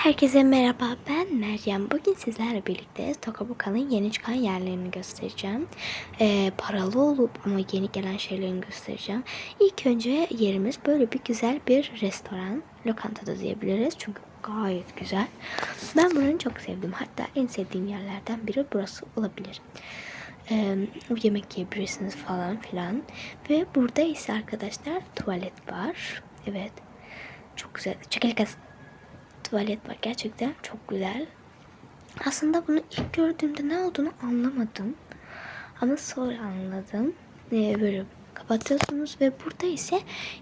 Herkese merhaba ben Meryem. Bugün sizlerle birlikte Tokabuka'nın yeni çıkan yerlerini göstereceğim. Ee, paralı olup ama yeni gelen şeylerini göstereceğim. İlk önce yerimiz böyle bir güzel bir restoran. Lokanta da diyebiliriz çünkü gayet güzel. Ben buranı çok sevdim. Hatta en sevdiğim yerlerden biri burası olabilir. Ee, yemek yiyebilirsiniz falan filan. Ve burada ise arkadaşlar tuvalet var. Evet. Çok güzel. Çekil kız tuvalet var. Gerçekten çok güzel. Aslında bunu ilk gördüğümde ne olduğunu anlamadım. Ama sonra anladım. Ee, böyle kapatıyorsunuz ve burada ise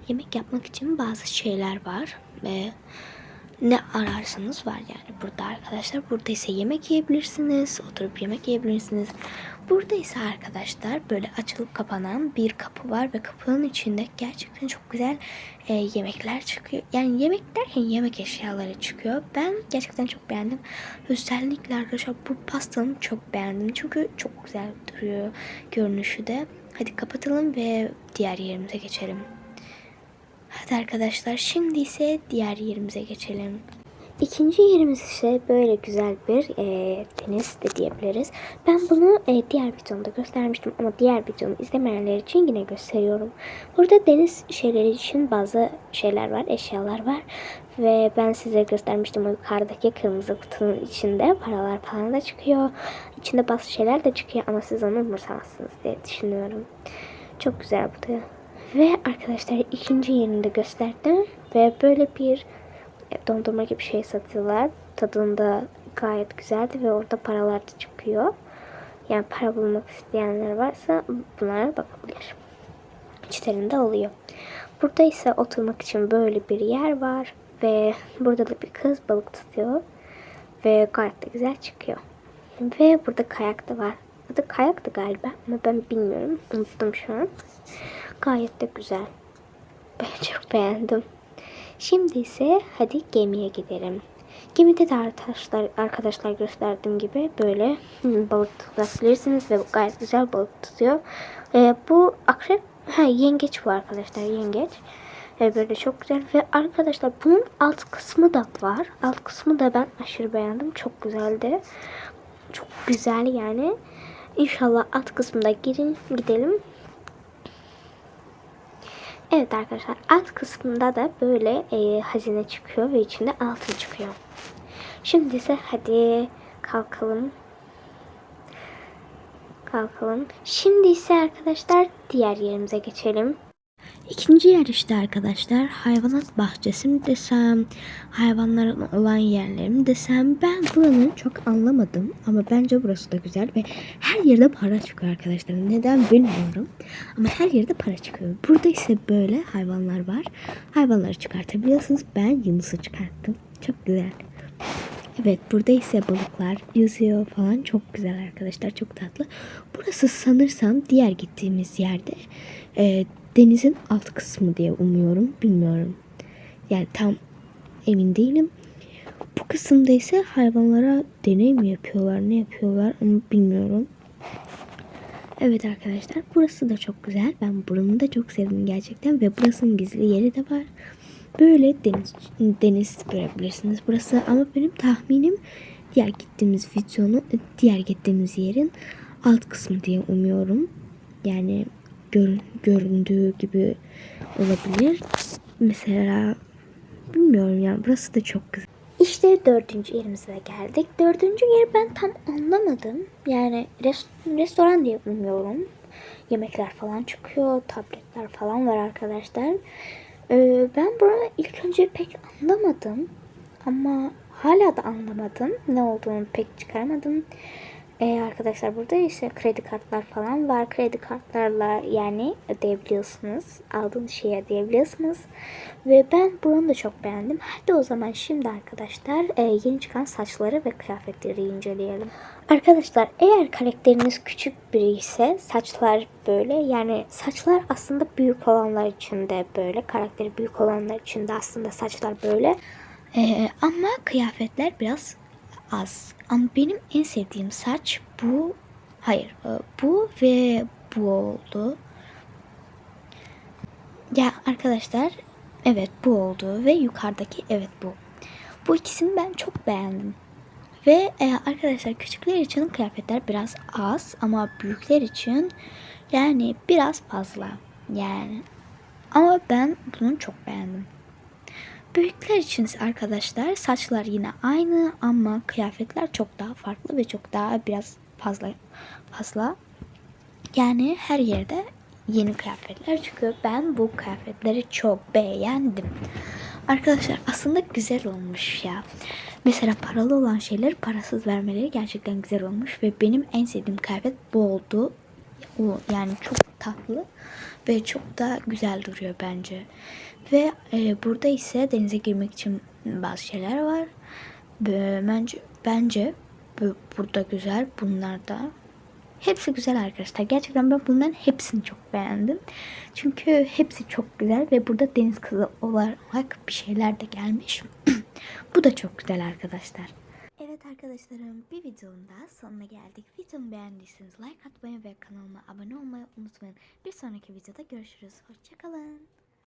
yemek yapmak için bazı şeyler var. Ve ne ararsanız var yani burada arkadaşlar. Burada ise yemek yiyebilirsiniz. Oturup yemek yiyebilirsiniz. Burada ise arkadaşlar böyle açılıp kapanan bir kapı var ve kapının içinde gerçekten çok güzel e, yemekler çıkıyor. Yani yemek derken yemek eşyaları çıkıyor. Ben gerçekten çok beğendim. Özellikle arkadaşlar bu pastanı çok beğendim. Çünkü çok güzel duruyor görünüşü de. Hadi kapatalım ve diğer yerimize geçelim. Hadi arkadaşlar şimdi ise diğer yerimize geçelim. İkinci yerimiz ise böyle güzel bir e, deniz de diyebiliriz. Ben bunu e, diğer videomda göstermiştim ama diğer videomu izlemeyenler için yine gösteriyorum. Burada deniz şeyleri için bazı şeyler var, eşyalar var. Ve ben size göstermiştim o yukarıdaki kırmızı kutunun içinde paralar falan da çıkıyor. İçinde bazı şeyler de çıkıyor ama siz onu umursamazsınız diye düşünüyorum. Çok güzel bu da. Ve arkadaşlar ikinci yerini de gösterdim. Ve böyle bir dondurma gibi şey satıyorlar. Tadında gayet güzeldi ve orada paralar da çıkıyor. Yani para bulmak isteyenler varsa bunlara bakabilir. İçlerinde oluyor. Burada ise oturmak için böyle bir yer var. Ve burada da bir kız balık tutuyor. Ve gayet de güzel çıkıyor. Ve burada kayak da var. Adı kayaktı galiba ama ben bilmiyorum. Unuttum şu an. Gayet de güzel. Ben çok beğendim. Şimdi ise hadi gemiye gidelim. Gemide de arkadaşlar, arkadaşlar gösterdiğim gibi böyle balık tutabilirsiniz ve gayet güzel balık tutuyor. Ee, bu akrep, ha, yengeç bu arkadaşlar yengeç. Ee, böyle çok güzel ve arkadaşlar bunun alt kısmı da var. Alt kısmı da ben aşırı beğendim. Çok güzeldi. Çok güzel yani. İnşallah alt kısmında girin, gidelim. Evet arkadaşlar alt kısmında da böyle e, hazine çıkıyor ve içinde altın çıkıyor. Şimdi ise hadi kalkalım. Kalkalım. Şimdi ise arkadaşlar diğer yerimize geçelim. İkinci yer işte arkadaşlar hayvanat bahçesi mi desem, hayvanların olan yerleri mi desem ben buranın çok anlamadım ama bence burası da güzel ve her yerde para çıkıyor arkadaşlar. Neden bilmiyorum ama her yerde para çıkıyor. Burada ise böyle hayvanlar var. Hayvanları çıkartabiliyorsunuz. Ben Yunus'u çıkarttım. Çok güzel. Evet burada ise balıklar yüzüyor falan çok güzel arkadaşlar çok tatlı. Burası sanırsam diğer gittiğimiz yerde e, denizin alt kısmı diye umuyorum bilmiyorum. Yani tam emin değilim. Bu kısımda ise hayvanlara deney mi yapıyorlar ne yapıyorlar onu bilmiyorum. Evet arkadaşlar burası da çok güzel. Ben buranın da çok sevdim gerçekten ve burasının gizli yeri de var. Böyle deniz deniz görebilirsiniz burası ama benim tahminim diğer gittiğimiz videonun diğer gittiğimiz yerin alt kısmı diye umuyorum. Yani gör, göründüğü gibi olabilir. Mesela bilmiyorum yani burası da çok güzel. İşte dördüncü yerimize geldik. Dördüncü yer ben tam anlamadım. Yani rest restoran diye umuyorum. Yemekler falan çıkıyor. Tabletler falan var arkadaşlar. Ee, ben burada ilk önce pek anlamadım. Ama hala da anlamadım. Ne olduğunu pek çıkarmadım. Ee, arkadaşlar burada ise kredi kartlar falan var. Kredi kartlarla yani ödeyebiliyorsunuz. Aldığınız şeyi ödeyebiliyorsunuz. Ve ben buranı da çok beğendim. Hadi o zaman şimdi arkadaşlar e, yeni çıkan saçları ve kıyafetleri inceleyelim. Arkadaşlar eğer karakteriniz küçük biri ise saçlar böyle yani saçlar aslında büyük olanlar için de böyle karakteri büyük olanlar için de aslında saçlar böyle. Ee, ama kıyafetler biraz az. Ama benim en sevdiğim saç bu. Hayır e, bu ve bu oldu. Ya arkadaşlar evet bu oldu ve yukarıdaki evet bu. Bu ikisini ben çok beğendim. Ve e, arkadaşlar küçükler için kıyafetler biraz az ama büyükler için yani biraz fazla. Yani ama ben bunu çok beğendim. Büyükler için arkadaşlar saçlar yine aynı ama kıyafetler çok daha farklı ve çok daha biraz fazla fazla. Yani her yerde yeni kıyafetler çıkıyor. Ben bu kıyafetleri çok beğendim. Arkadaşlar aslında güzel olmuş ya. Mesela paralı olan şeyleri parasız vermeleri gerçekten güzel olmuş ve benim en sevdiğim kıyafet bu oldu. O yani çok tatlı ve çok da güzel duruyor bence. Ve e, burada ise denize girmek için bazı şeyler var. Bence bence bu- burada güzel. Bunlar da hepsi güzel arkadaşlar. Gerçekten ben bunların hepsini çok beğendim. Çünkü hepsi çok güzel ve burada deniz kızı olarak bir şeyler de gelmiş. bu da çok güzel arkadaşlar. Arkadaşlarım bir videonun daha sonuna geldik. Videomu beğendiyseniz like atmayı ve kanalıma abone olmayı unutmayın. Bir sonraki videoda görüşürüz. Hoşçakalın.